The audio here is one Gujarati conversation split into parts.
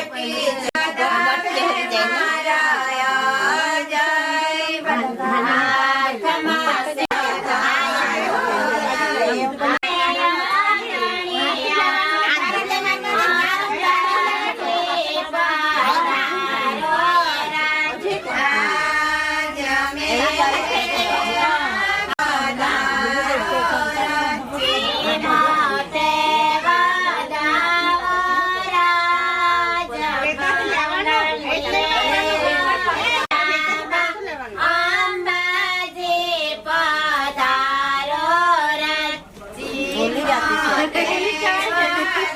happy.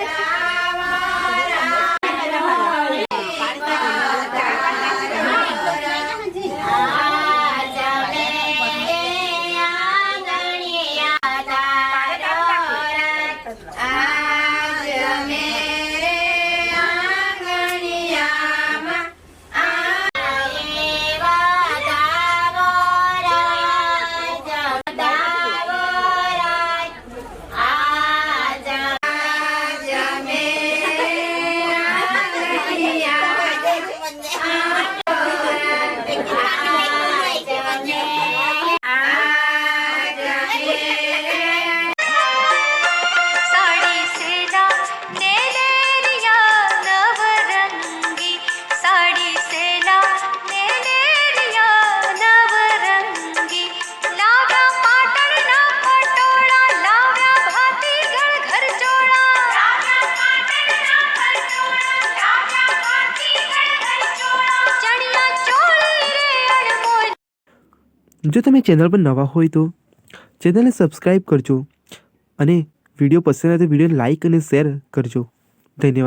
Yeah. જો તમે ચેનલ પર નવા હોય તો ચેનલને સબસ્ક્રાઈબ કરજો અને વીડિયો પસંદ આવે તો વીડિયો લાઈક અને શેર કરજો. ધન્યવાદ.